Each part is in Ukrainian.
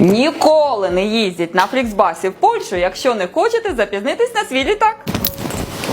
Ніколи не їздіть на фліксбасі в Польщу, якщо не хочете запізнитись на свій літак.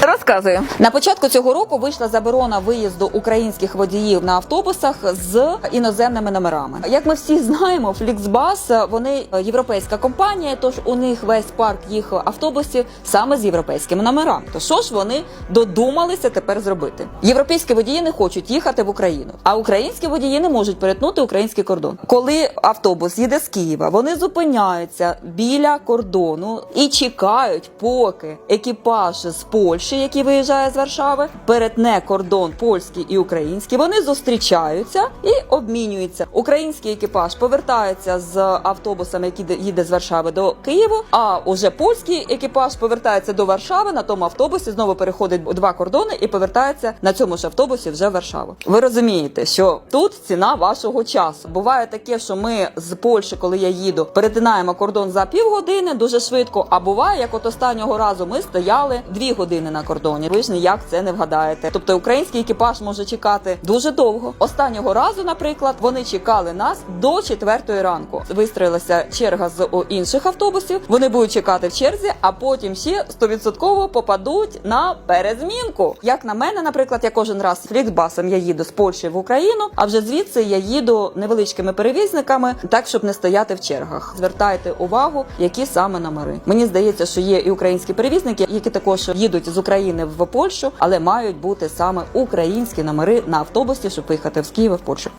Розказую на початку цього року вийшла заборона виїзду українських водіїв на автобусах з іноземними номерами. Як ми всі знаємо, Фліксбас вони європейська компанія, тож у них весь парк їх автобусів саме з європейськими номерами. То що ж вони додумалися тепер зробити? Європейські водії не хочуть їхати в Україну, а українські водії не можуть перетнути український кордон. Коли автобус їде з Києва, вони зупиняються біля кордону і чекають, поки екіпаж з Польщі, який виїжджає з Варшави, перетне кордон польський і український. Вони зустрічаються і обмінюються. Український екіпаж повертається з автобусами, який їде з Варшави до Києва. А уже польський екіпаж повертається до Варшави на тому автобусі. Знову переходить два кордони і повертається на цьому ж автобусі вже в Варшаву. Ви розумієте, що тут ціна вашого часу. Буває таке, що ми з Польщі, коли я їду, перетинаємо кордон за півгодини дуже швидко. А буває, як от останнього разу ми стояли дві години на кордоні. Ви ж ніяк це не вгадаєте. Тобто український екіпаж може чекати дуже довго. Останнього разу, наприклад, вони чекали нас до четвертої ранку. Вистроїлася черга з інших автобусів. Вони будуть чекати в черзі, а потім ще стовідсотково попадуть на перезмінку. Як на мене, наприклад, я кожен раз фліксбасом я їду з Польщі в Україну, а вже звідси я їду невеличкими перевізниками, так щоб не стояти в чергах. Звертайте увагу, які саме номери. Мені здається, що є і українські перевізники, які також їдуть з України в Польщу, але мають бути саме українські номери на автобусі, щоб виїхати з Києва в Польщу.